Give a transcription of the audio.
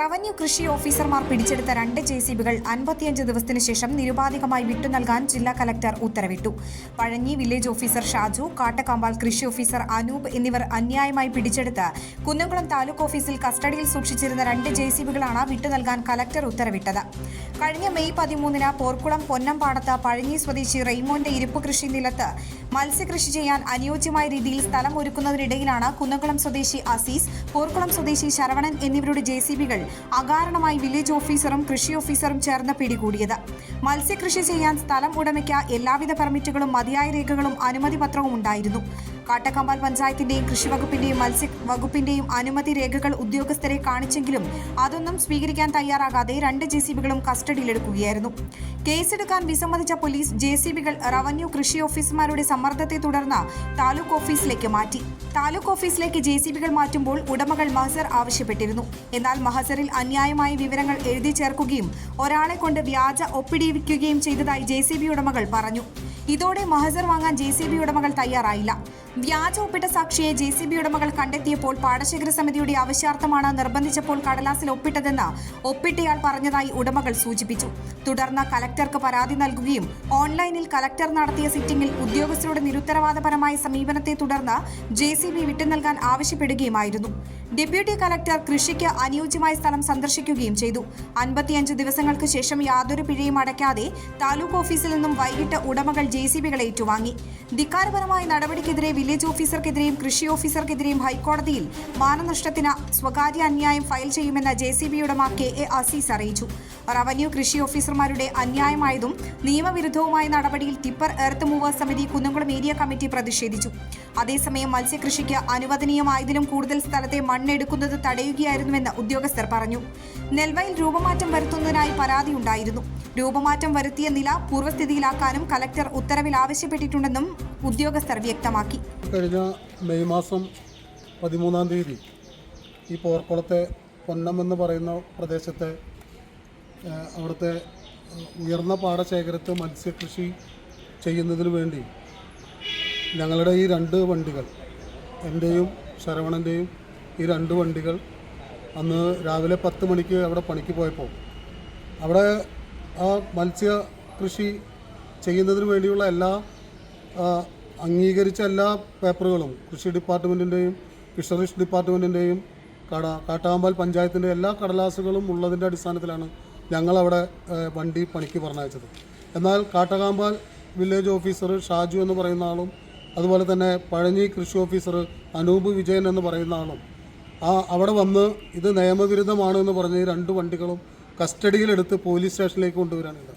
Revenue കൃഷി ഓഫീസർമാർ പിടിച്ചെടുത്ത രണ്ട് ജെ സി ബികൾ അൻപത്തിയഞ്ച് ദിവസത്തിന് ശേഷം നിരുപാധികമായി വിട്ടു നൽകാൻ ജില്ലാ കലക്ടർ ഉത്തരവിട്ടു. പഴഞ്ഞി വില്ലേജ് ഓഫീസർ ഷാജു കാട്ടക്കാമ്പാൽ കൃഷി ഓഫീസർ അനൂപ് എന്നിവർ അന്യായമായി പിടിച്ചെടുത്ത് കുന്നംകുളം താലൂക്ക് ഓഫീസിൽ കസ്റ്റഡിയിൽ സൂക്ഷിച്ചിരുന്ന രണ്ട് ജെ സി ബികളാണ് വിട്ടു നൽകാൻ കലക്ടർ ഉത്തരവിട്ടത്. കഴിഞ്ഞ മെയ് പതിമൂന്നിന് പോർക്കുളം പൊന്നംപാടത്ത് പഴഞ്ഞി സ്വദേശി റെയ്മോന്റെ ഇരിപ്പ് കൃഷി നിലത്ത് മത്സ്യകൃഷി ചെയ്യാൻ അനുയോജ്യമായ രീതിയിൽ സ്ഥലം ഒരുക്കുന്നതിനിടയിലാണ് കുന്നംകുളം സ്വദേശി അസീസ് പോർക്കുളം സ്വദേശി ശരവണൻ എന്നിവരുടെ ജെ സി ബികൾ അകാരണമായി വില്ലേജ് ഓഫീസറും കൃഷി ഓഫീസറും ചേർന്ന് പിടികൂടിയത്. മത്സ്യകൃഷി ചെയ്യാൻ സ്ഥലം ഉടമയ്ക്ക് എല്ലാവിധ പെർമിറ്റുകളും മതിയായ രേഖകളും അനുമതി പത്രവും ഉണ്ടായിരുന്നു. കാട്ടക്കമ്പാൽ പഞ്ചായത്തിന്റെയും കൃഷി വകുപ്പിന്റെയും മത്സ്യ വകുപ്പിന്റെയും അനുമതി രേഖകൾ ഉദ്യോഗസ്ഥരെ കാണിച്ചെങ്കിലും അതൊന്നും സ്വീകരിക്കാൻ തയ്യാറാകാതെ രണ്ട് ജെ സി കസ്റ്റഡിയിലെടുക്കുകയായിരുന്നു. കേസെടുക്കാൻ വിസമ്മതിച്ച പോലീസ് ജെ സി റവന്യൂ കൃഷി ഓഫീസർമാരുടെ സമ്മർദ്ദത്തെ തുടർന്ന് താലൂക്ക് ഓഫീസിലേക്ക് മാറ്റി. താലൂക്ക് ഓഫീസിലേക്ക് ജെ മാറ്റുമ്പോൾ ഉടമകൾ മഹസർ ആവശ്യപ്പെട്ടിരുന്നു. എന്നാൽ മഹസറിൽ അന്യായമായ വിവരങ്ങൾ എഴുതി ചേർക്കുകയും ഒരാളെ കൊണ്ട് വ്യാജ ഒപ്പിടിവിക്കുകയും ചെയ്തതായി ജെ സി ബി ഉടമകൾ പറഞ്ഞു. ഇതോടെ മഹസർ വാങ്ങാൻ ജെ സി ബി ഉടമകൾ തയ്യാറായില്ല. വ്യാജ ഒപ്പിട്ട സാക്ഷിയെ ജെ സി ബി ഉടമകൾ കണ്ടെത്തിയപ്പോൾ പാടശേഖര സമിതിയുടെ ആവശ്യാർത്ഥമാണ് നിർബന്ധിച്ചപ്പോൾ കടലാസിൽ ഒപ്പിട്ടതെന്ന് ഒപ്പിട്ടയാൾ പറഞ്ഞതായി ഉടമകൾ സൂചിപ്പിച്ചു. തുടർന്ന് കലക്ടർക്ക് പരാതി നൽകുകയും ഓൺലൈനിൽ കലക്ടർ നടത്തിയ സിറ്റിംഗിൽ ഉദ്യോഗസ്ഥരുടെ നിരുത്തരവാദപരമായ സമീപനത്തെ തുടർന്ന് ജെ സി ബി വിട്ടു നൽകാൻ ആവശ്യപ്പെടുകയുമായിരുന്നു. ഡെപ്യൂട്ടി കലക്ടർ കൃഷിക്ക് അനുയോജ്യമായ സ്ഥലം സന്ദർശിക്കുകയും ചെയ്തു. അൻപത്തിയഞ്ച് ദിവസങ്ങൾക്ക് ശേഷം യാതൊരു പിഴയും അടയ്ക്കാതെ താലൂക്ക് ഓഫീസിൽ നിന്നും വൈകിട്ട് ഉടമകൾ ജെ സി ബികളെ ഏറ്റുവാങ്ങി. ധിക്കാരപരമായ നടപടിക്കെതിരെ വില്ലേജ് ഓഫീസർക്കെതിരെയും കൃഷി ഓഫീസർക്കെതിരെയും ഹൈക്കോടതിയിൽ മാനനഷ്ടത്തിന് സ്വകാര്യ അന്യായം ഫയൽ ചെയ്യുമെന്ന ജെ സി ബി ഉടമ കെ എ അസീസ് അറിയിച്ചു. റവന്യൂ കൃഷി ഓഫീസർമാരുടെ അന്യായമായതും നിയമവിരുദ്ധവുമായ നടപടിയിൽ ടിപ്പർ എർത്ത് മൂവേഴ്സ് സമിതി കുന്നംകുളം ഏരിയ കമ്മിറ്റി പ്രതിഷേധിച്ചു. അതേസമയം മത്സ്യകൃഷിക്ക് അനുവദനീയമായതിലും കൂടുതൽ സ്ഥലത്തെ മണ്ണെടുക്കുന്നത് തടയുകയായിരുന്നുവെന്ന് ഉദ്യോഗസ്ഥർ പറഞ്ഞു. നെൽവയിൽ രൂപമാറ്റം വരുത്തുന്നതിനായി പരാതിയുണ്ടായിരുന്നു രൂപമാറ്റം വരുത്തിയ നില പൂർവസ്ഥിതിയിലാക്കാനും കലക്ടർ ഉത്തരവിൽ ആവശ്യപ്പെട്ടിട്ടുണ്ടെന്നും ഉദ്യോഗസ്ഥർ വ്യക്തമാക്കി. കഴിഞ്ഞ മെയ് മാസം പതിമൂന്നാം തീയതി ഈ പോർക്കുളത്തെ പൊന്നം എന്ന് പറയുന്ന പ്രദേശത്തെ അവിടുത്തെ ഉയർന്ന പാടശേഖരത്ത് മത്സ്യകൃഷി ചെയ്യുന്നതിന് വേണ്ടി ഞങ്ങളുടെ ഈ രണ്ട് വണ്ടികൾ എന്റെയും ശരവണന്റെയും ഈ രണ്ട് വണ്ടികൾ അന്ന് രാവിലെ പത്ത് മണിക്ക് അവിടെ പണിക്ക് പോയപ്പോൾ അവിടെ ആ മത്സ്യ കൃഷി ചെയ്യുന്നതിന് വേണ്ടിയുള്ള എല്ലാ അംഗീകരിച്ച എല്ലാ പേപ്പറുകളും കൃഷി ഡിപ്പാർട്ട്മെന്റിന്റെയും ഫിഷറീസ് ഡിപ്പാർട്ട്മെന്റിന്റെയും കട കാട്ടാമ്പാൽ പഞ്ചായത്തിന്റെ എല്ലാ കടലാസുകളും ഉള്ളതിന്റെ അടിസ്ഥാനത്തിലാണ് ഞങ്ങളവിടെ വണ്ടി പണിക്ക് പറഞ്ഞയച്ചത്. എന്നാൽ കാട്ടകാമ്പാൽ വില്ലേജ് ഓഫീസർ ഷാജു എന്ന് പറയുന്ന ആളും അതുപോലെ തന്നെ പഴഞ്ഞി കൃഷി ഓഫീസർ അനൂപ് വിജയൻ എന്ന് പറയുന്ന ആളും ആ അവിടെ വന്ന് ഇത് നിയമവിരുദ്ധമാണ് എന്ന് പറഞ്ഞ് രണ്ട് വണ്ടികളും കസ്റ്റഡിയിലെടുത്ത് പോലീസ് സ്റ്റേഷനിലേക്ക് കൊണ്ടുവരാനുണ്ട്